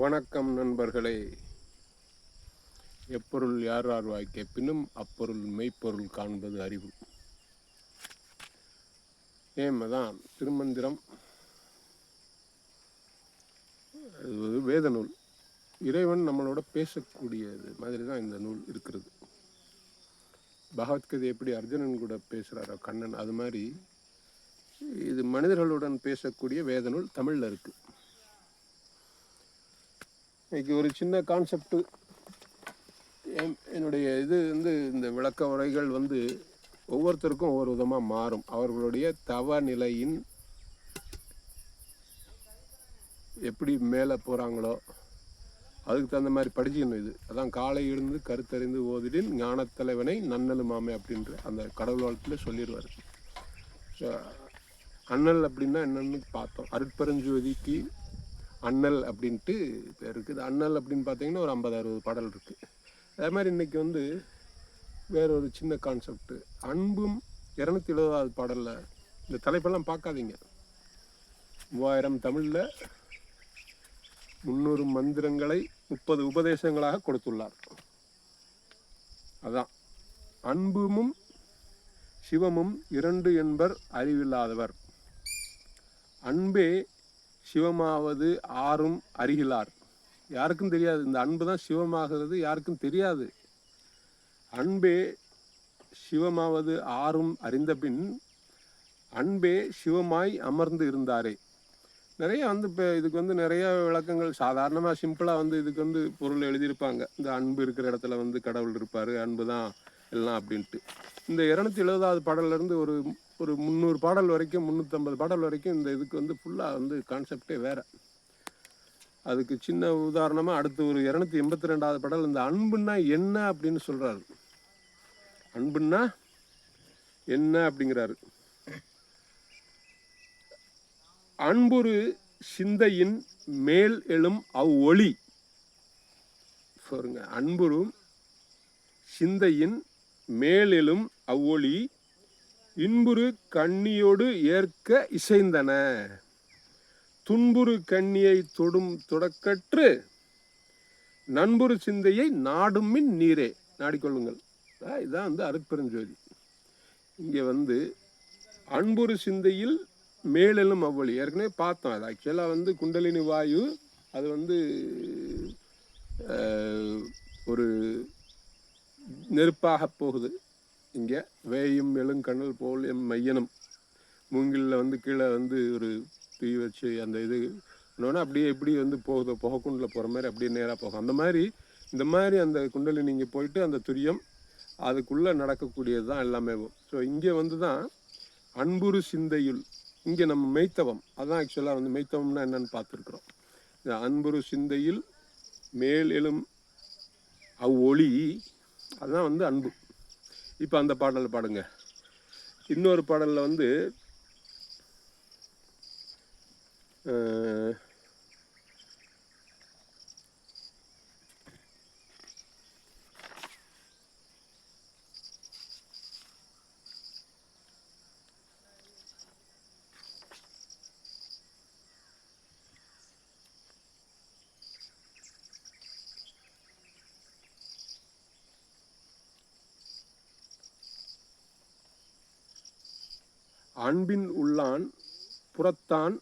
வணக்கம் நண்பர்களே. எப்பொருள் யார் யார் வாய்க்க பின்னும் அப்பொருள் மெய்ப்பொருள் காண்பது அறிவு. ஏமதான் திருமந்திரம். அது வேத நூல். இறைவன் நம்மளோட பேசக்கூடியது மாதிரி தான் இந்த நூல் இருக்கிறது. பகவத்கீதை எப்படி அர்ஜுனன் கூட பேசுகிறாரோ கண்ணன் அது மாதிரி இது மனிதர்களுடன் பேசக்கூடிய வேத நூல் தமிழில் இருக்குது இன்றைக்கி ஒரு சின்ன கான்செப்டு என்னுடைய இது வந்து இந்த விளக்க உரைகள் வந்து ஒவ்வொருத்தருக்கும் ஒவ்வொரு விதமாக மாறும். அவர்களுடைய தவ நிலையின் எப்படி மேலே போகிறாங்களோ அதுக்கு தகுந்த மாதிரி படிச்சுக்கணும் இது. அதான் காலை இருந்து கருத்தறிந்து ஓதிடின் ஞானத்தலைவனை நன்னலுமாமே அப்படின்ற அந்த கடவுள் வாழ்த்தில் சொல்லிடுவார். ஸோ அண்ணல் அப்படின்னா என்னன்னு பார்த்தோம். அருட்பெருஞ்சுவதிக்கு அண்ணல் அப்படின்ட்டு பேர் இருக்குது. அண்ணல் அப்படின்னு பார்த்தீங்கன்னா ஒரு ஐம்பது அறுபது பாடல் இருக்குது அதே மாதிரி இன்னைக்கு வந்து வேற ஒரு சின்ன கான்செப்ட்டு அன்பும் இரநூத்தி எழுபதாவது பாடலில் இந்த தலைப்பெல்லாம் பார்க்காதீங்க. மூவாயிரம் தமிழில் முந்நூறு மந்திரங்களை முப்பது உபதேசங்களாக கொடுத்துள்ளார். அதான். அன்புமும் சிவமும் இரண்டு என்பர் அறிவில்லாதவர். அன்பே சிவமாவது ஆறும் அருகிலார். யாருக்கும் தெரியாது. இந்த அன்பு தான் சிவமாகிறது யாருக்கும் தெரியாது. அன்பே சிவமாவது ஆறும் அறிந்த பின் அன்பே சிவமாய் அமர்ந்து இருந்தாரே. நிறைய வந்து இப்போ இதுக்கு வந்து நிறைய விளக்கங்கள் சாதாரணமாக சிம்பிளாக வந்து இதுக்கு வந்து பொருள் எழுதியிருப்பாங்க. இந்த அன்பு இருக்கிற இடத்துல வந்து கடவுள் இருப்பார் அன்பு தான் எல்லாம் அப்படின்ட்டு. இந்த இரநூத்தி எழுபதாவது பாடல்லேருந்து ஒரு ஒரு முந்நூறு பாடல் வரைக்கும் முந்நூற்றம்பது பாடல் வரைக்கும் இந்த இதுக்கு வந்து ஃபுல்லாக வந்து கான்செப்டே வேறு. அதுக்கு சின்ன உதாரணமாக அடுத்து ஒரு இரநூத்தி எண்பத்தி ரெண்டாவது பாடல் இந்த அன்புன்னா என்ன அப்படின்னு சொல்கிறாரு அன்புன்னா என்ன அப்படிங்கிறாரு. அன்புரு சிந்தையின் மேல் எழும் அவ்வொளி. பாருங்க அன்புரும் சிந்தையின் மேலெழும் அவ்வொளி இன்புறு கண்ணியோடு ஏற்க இசைந்தன. துன்புறு கண்ணியை தொடும் தொடக்கற்று நண்புறு சிந்தையை நாடும் மின் நீரே. நாடிக்கொள்ளுங்கள். இதுதான் வந்து அருட்பெருஞ்சோதி. இங்கே வந்து அன்புறு சிந்தையில் மேலெழும் அவ்வளி ஏற்கனவே பார்த்தோம் அது. ஆக்சுவலாக வந்து குண்டலினி வாயு அது வந்து ஒரு நெருப்பாக போகுது. இங்கே வேயும் எழுங்கண்ணல் போல் எம் மையனம். மூங்கிலில் வந்து கீழே வந்து ஒரு தீ வச்சு அந்த இது இன்னொன்று அப்படியே எப்படி வந்து போகுது புகைக்குண்டில் போகிற மாதிரி அப்படியே நேராக போகும். அந்த மாதிரி இந்த மாதிரி அந்த குண்டலி நீங்கள் போயிட்டு அந்த துரியம் அதுக்குள்ளே நடக்கக்கூடியது தான் எல்லாமே. ஸோ இங்கே வந்து தான் அன்புரு சிந்தையுள் இங்கே நம்ம மெய்த்தவம் அதான் ஆக்சுவலாக வந்து மெய்த்தவம்னா என்னன்னு பார்த்துருக்குறோம். இந்த அன்புரு சிந்தையில் மேல் எழும் அவ்வொளி அதுதான் வந்து அன்பு. இப்போ அந்த பாடல் பாடுங்க. இன்னொரு பாடலில் வந்து அன்பின் உள்ளான் புறத்தான்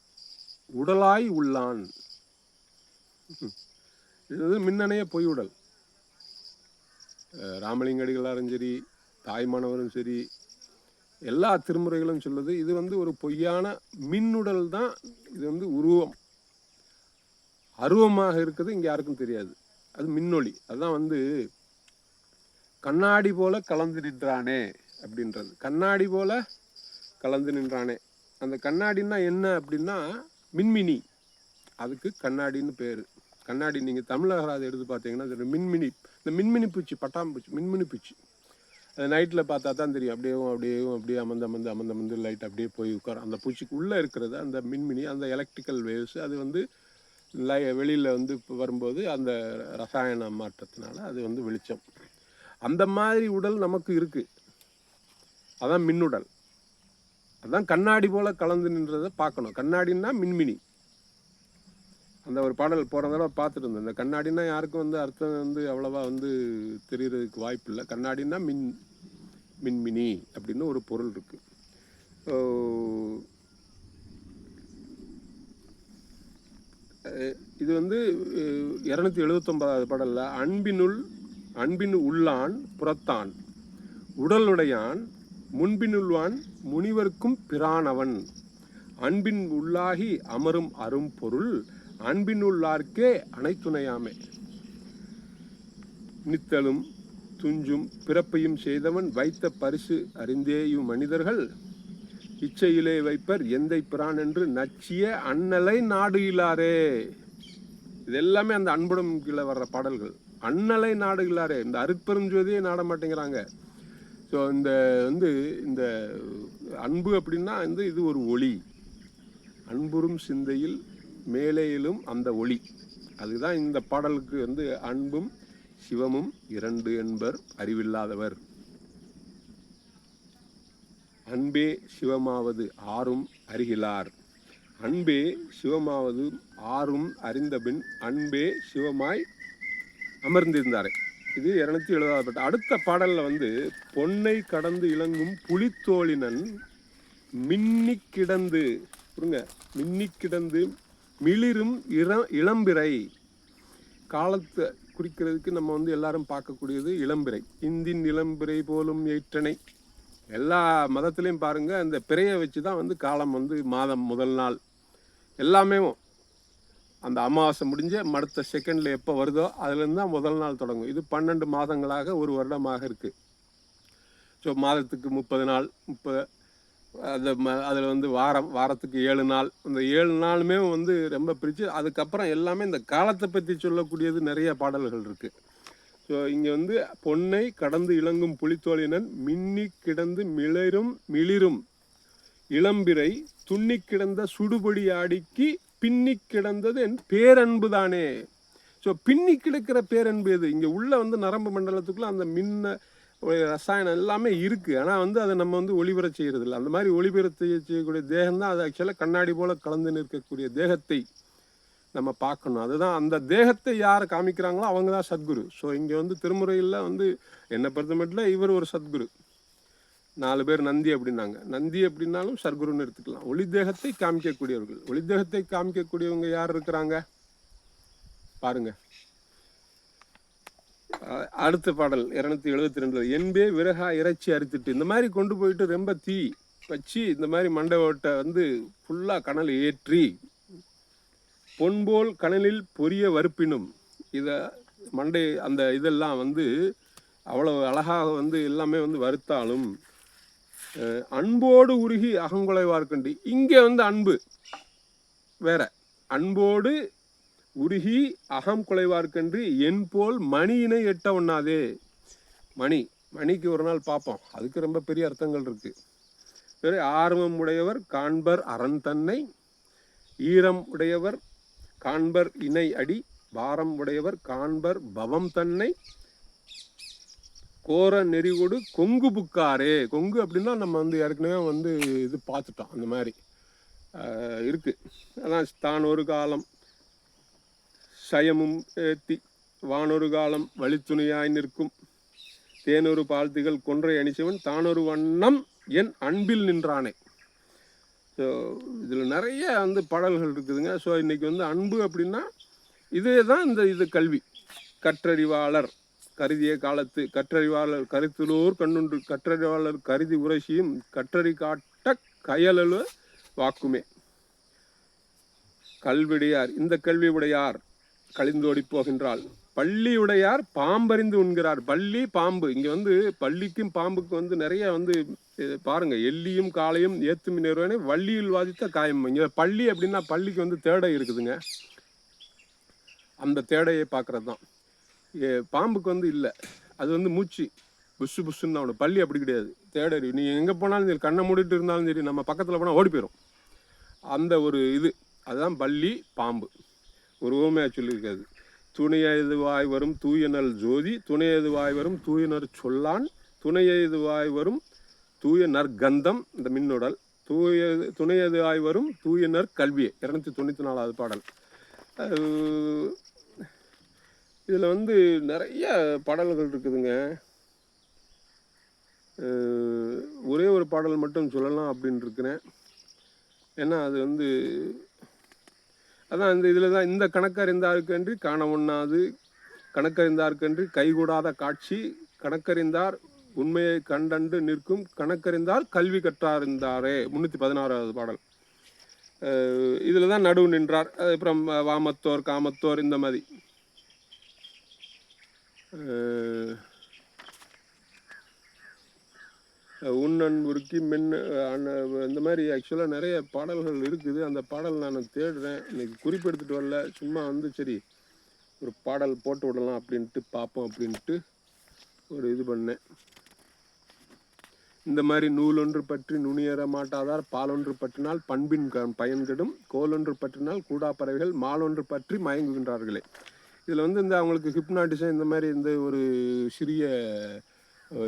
உடலாய் உள்ளான். இது மின்னணைய பொய்யுடல். அஹ் ராமலிங்கடிகளாரும் சரி தாய்மானவரும் சரி எல்லா திருமுறைகளும் சொல்லுது இது வந்து ஒரு பொய்யான மின்னுடல் தான் இது வந்து உருவம். அருவமாக இருக்குது இங்கே யாருக்கும் தெரியாது. அது மின்னொளி. அதான் வந்து கண்ணாடி போல கலந்துடுறானே அப்படின்றது. கண்ணாடி போல கலந்து நின்றானே. அந்த கண்ணாடின்னா என்ன அப்படின்னா மின்மினி. அதுக்கு கண்ணாடின்னு பேர். கண்ணாடி நீங்கள் தமிழகராது எடுத்து பார்த்தீங்கன்னா அது மின்மினி. இந்த மின்மினி பூச்சி பட்டாம்பூச்சி மின்மினி பூச்சி. அது நைட்டில் பார்த்தா தான் தெரியும். அப்படியேவும் அப்படியேவும் அப்படியே அமர்ந்து அமர்ந்து அமர்ந்து அமர்ந்து லைட் அப்படியே போய் உட்காரும். அந்த பூச்சிக்கு உள்ளே இருக்கிறது அந்த மின்மினி அந்த எலக்ட்ரிக்கல் வேவ்ஸ் அது வந்து லை வெளியில் வந்து வரும்போது அந்த ரசாயன மாற்றத்தினால அது வந்து வெளிச்சம். அந்த மாதிரி உடல் நமக்கு இருக்குது அதான் மின்னுடல். அதுதான் கண்ணாடி போல் கலந்து நின்றதை பார்க்கணும். கண்ணாடின்னா மின்மினி. அந்த ஒரு பாடல் போகிற தடவை பார்த்துட்டு இருந்தேன். இந்த கண்ணாடினா யாருக்கும் வந்து அர்த்தம் வந்து அவ்வளோவா வந்து தெரியறதுக்கு வாய்ப்பு இல்லை. கண்ணாடினா மின் மின்மினி அப்படின்னு ஒரு பொருள் இருக்குது இது வந்து இரநூத்தி எழுபத்தொன்பதாவது பாடலில் அன்பினுள் அன்பின் உள்ளான் புறத்தான் உடலுடையான் முன்பினுள்வான் முனிவர்க்கும் பிரானவன். அன்பின் உள்ளாகி அமரும் அரும் பொருள் அன்பினுள்ளார்க்கே அனைத்துணையாமே. நித்தலும் துஞ்சும் பிறப்பையும் செய்தவன் வைத்த பரிசு அறிந்தேயும் மனிதர்கள். இச்சையிலே வைப்பர் எந்தை பிரான் என்று நச்சிய அண்ணலை நாடுகிறாரே இது எல்லாமே அந்த அன்புடன் கீழே வர்ற பாடல்கள். அண்ணலை நாடுகிறாரே இந்த அருட்பெரும் ஜோதியை நாட மாட்டேங்கிறாங்க ஸோ இந்த வந்து இந்த அன்பு அப்படின்னா வந்து இது ஒரு ஒளி. அன்புறும் சிந்தையில் மேலேயிலும் அந்த ஒளி. அதுதான் இந்த பாடலுக்கு வந்து அன்பும் சிவமும் இரண்டு என்பர் அறிவில்லாதவர். அன்பே சிவமாவது ஆறும் அறிகிலார். அன்பே சிவமாவது ஆறும் அறிந்தபின் அன்பே சிவமாய் அமர்ந்திருந்தாரே. இது இருநூத்தி எழுபதாவது பாட்டு அடுத்த பாடலில் வந்து பொன்னை கடந்து இளங்கும் புலித்தோழினன் மின்னி கிடந்து புரிங்க மின்னி கிடந்து மிளிரும் இள இளம்பிறை. காலத்தை குறிக்கிறதுக்கு நம்ம வந்து எல்லாரும் பார்க்கக்கூடியது இளம்பிறை. இந்தின் இளம்பிறை போலும் ஏற்றனை. எல்லா மதத்துலேயும் பாருங்கள் அந்த பிறையை வச்சு தான் வந்து காலம் வந்து மாதம் முதல் நாள். எல்லாமே அந்த அமாவாசை முடிஞ்சு அடுத்த செகண்டில் எப்போ வருதோ அதுலேருந்து தான் முதல் நாள் தொடங்கும். இது பன்னெண்டு மாதங்களாக ஒரு வருடமாக இருக்குது ஸோ மாதத்துக்கு முப்பது நாள் முப்பது அது அதில் வந்து வாரம் வாரத்துக்கு ஏழு நாள். இந்த ஏழு நாளுமே வந்து ரொம்ப பிரித்து அதுக்கப்புறம் எல்லாமே இந்த காலத்தை பற்றி சொல்லக்கூடியது நிறைய பாடல்கள் இருக்குது ஸோ இங்கே வந்து பொன்னை கடந்து இளங்கும் புலித்தோழினன் மின்னி கிடந்து மிளரும் மிளிரும் இளம்பிறை துண்ணி கிடந்த சுடுபடி ஆடிக்கு பின்னி கிடந்தது என் பேரன்பு தானே. ஸோ பின்னி கிடக்கிற பேரன்பு எது? இங்கே உள்ளே வந்து நரம்பு மண்டலத்துக்குள்ளே அந்த மின்ன ஒரு ரசாயனம் எல்லாமே இருக்குது ஆனால் வந்து அதை நம்ம வந்து ஒளிபெற செய்கிறது இல்லை அந்த மாதிரி ஒளிபெற செய்யக்கூடிய தேகம் தான் அது ஆக்சுவலாக கண்ணாடி போல் கலந்து நிற்கக்கூடிய தேகத்தை நம்ம பார்க்கணும். அதுதான் அந்த தேகத்தை யார் காமிக்கிறாங்களோ அவங்க தான் சத்குரு. ஸோ இங்கே வந்து திருமுறையில் வந்து என்னை பொறுத்த மட்டும் இவர் ஒரு சத்குரு. நாலு பேர் நந்தி அப்படின்னாங்க. நந்தி அப்படின்னாலும் சர்க்குருன்னு எடுத்துக்கலாம். ஒளித்தேகத்தை காமிக்கக்கூடியவர்கள். ஒளிதேகத்தை காமிக்கக்கூடியவங்க யார் இருக்கிறாங்க? பாருங்க. அடுத்த பாடல் இரநூத்தி எழுபத்தி ரெண்டு என்பே விறகா இறைச்சி அரித்துட்டு. இந்த மாதிரி கொண்டு போயிட்டு ரொம்ப தீ வச்சு இந்த மாதிரி மண்டை ஓட்டை வந்து ஃபுல்லாக கனல் ஏற்றி பொன்போல் கனலில் பொரிய வறுப்பினும் இதை மண்டை அந்த இதெல்லாம் வந்து அவ்வளோ அழகாக வந்து எல்லாமே வந்து வறுத்தாலும் அன்போடு உருகி அகங்குலைவார்க்கண்டி இங்கே வந்து அன்பு. வேற. அன்போடு உருகி அகம் குலைவார்க்கன்று என் போல் மணியினை எட்ட ஒண்ணாதே. மணி. மணிக்கு ஒரு நாள் பார்ப்போம் அதுக்கு ரொம்ப பெரிய அர்த்தங்கள் இருக்கு. ஆர்வம் உடையவர் காண்பர் அரண் தன்னை ஈரம் உடையவர் காண்பர் இணை அடி பாரம் உடையவர் காண்பர் பவம் தன்னை கோர நெறிகொடு கொங்கு புக்காரே. கொங்கு அப்படின்னா நம்ம வந்து ஏற்கனவே வந்து இது பார்த்துட்டோம் அந்த மாதிரி. இருக்குது அதான் தான் ஒரு காலம். சயமும் ஏத்தி வானொரு காலம் வழித்துணியாய் நிற்கும். தேனொரு பால்த்திகள் கொன்றை அணிச்சவன் தானொரு வண்ணம் என் அன்பில் நின்றானே. ஸோ இதில் நிறைய வந்து பாடல்கள் இருக்குதுங்க. ஸோ இன்றைக்கி வந்து அன்பு அப்படின்னா இதே தான் இந்த இது கல்வி. கற்றறிவாளர். கருதிய காலத்து கற்றறிவாளர் கருத்திலோர் கண்ணுண்டு கற்றறிவாளர் கருதி உரசியும் கற்றறி காட்ட கயலு வாக்குமே. கல்விடையார் இந்த கல்வி உடையார் கழிந்தோடி போகின்றாள். பள்ளியுடையார் பாம்பறிந்து உண்கிறார். பள்ளி பாம்பு. இங்கே வந்து பள்ளிக்கும் பாம்புக்கும் வந்து நிறைய வந்து பாருங்கள் பாருங்க எல்லியும் காளையும் ஏத்தும் நிறுவனே வள்ளியில் வாதித்த காயம். இங்கே பள்ளி அப்படின்னா பள்ளிக்கு வந்து தேடை இருக்குதுங்க. அந்த தேடையை பார்க்கறது தான் பாம்புக்கு வந்து இல்லை. அது வந்து மூச்சு. புஷு புஷுன்னு அவனோட பள்ளி அப்படி கிடையாது. தேடறி நீ எங்கே போனாலும் சரி கண்ணை மூடிட்டு இருந்தாலும் சரி நம்ம பக்கத்தில் போனால் ஓடி போயிடும் அந்த ஒரு இது. அதுதான் பள்ளி பாம்பு. ஒரு ஊமையாக சொல்லியிருக்காது துணையதுவாய் வரும் தூயனல் ஜோதி துணையதுவாய் வரும் தூயனர் சொல்லான் துணையதுவாய் வரும் தூய நற்கந்தம் இந்த மின்னுடல். தூய துணையதுவாய் வரும் தூயனர் கல்வியை. இரநூத்தி தொண்ணூற்றி நாலாவது பாடல். இதில் வந்து நிறைய பாடல்கள் இருக்குதுங்க. ஒரே ஒரு பாடல் மட்டும் சொல்லலாம் அப்படின்னு இருக்கிறேன். ஏன்னா அது வந்து அதான் இந்த இதில் தான் இந்த கணக்கறிந்தாருக்கன்றி காண ஒண்ணாது கணக்கறிந்தார்க்கன்றி கைகூடாத காட்சி கணக்கறிந்தார் உண்மையை கண்டண்டு நிற்கும் கணக்கறிந்தார் கல்வி கற்றாருந்தாரே முந்நூற்றி பதினாறாவது பாடல். இதில் தான் நடுவு நின்றார். அப்புறம் வாமத்தோர் காமத்தோர் இந்த மாதிரி. உன்னன்புருக்கி உன்னன் உருக்கி மின் இந்த மாதிரி ஆக்சுவலாக நிறைய பாடல்கள் இருக்குது. அந்த பாடல் நான் தேடுறேன். இன்னைக்கு குறிப்பெடுத்துட்டு வரல. சும்மா வந்து சரி ஒரு பாடல் போட்டு விடலாம் அப்படின்ட்டு பார்ப்போம் அப்படின்ட்டு ஒரு இது பண்ணேன். இந்த மாதிரி நூலொன்று பற்றி நுனியற மாட்டாதார் பாலொன்று பற்றினால் பண்பின் க- பயன் கோலொன்று பற்றினால் கூடா பறவைகள் மாலொன்று பற்றி மயங்குகின்றார்களே. இதில் வந்து இந்த அவங்களுக்கு ஹிப்னாட்டிசம் இந்த மாதிரி இந்த ஒரு சிறிய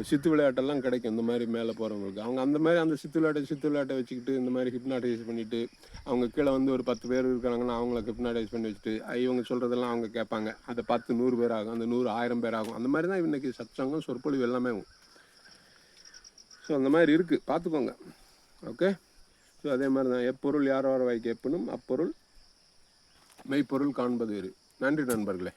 சித்து விளையாட்டெல்லாம் கிடைக்கும். இந்த மாதிரி மேலே போகிறவங்களுக்கு அவங்க அந்த மாதிரி அந்த சித்து விளையாட்டை சித்து விளையாட்டை வச்சுக்கிட்டு இந்த மாதிரி ஹிப்னாட்டைஸ் பண்ணிட்டு அவங்க கீழே வந்து ஒரு பத்து பேர் இருக்கிறாங்கன்னா அவங்கள ஹிப்னாட்டைஸ் பண்ணி வச்சுட்டு இவங்க சொல்கிறதெல்லாம் அவங்க கேட்பாங்க. அதை பத்து நூறு பேர் ஆகும். அந்த நூறு ஆயிரம் பேர் ஆகும். அந்த மாதிரி தான் இன்றைக்கி சத்சங்கம் சொற்பொழிவு எல்லாமே ஆகும். ஸோ அந்த மாதிரி இருக்குது பார்த்துக்கோங்க. ஓகே ஸோ அதே மாதிரி தான். எப்பொருள் யார் வார வாய்க்கு எப்பனும் அப்பொருள் மெய்ப்பொருள் காண்பது வேறு நன்றி நண்பர்களே.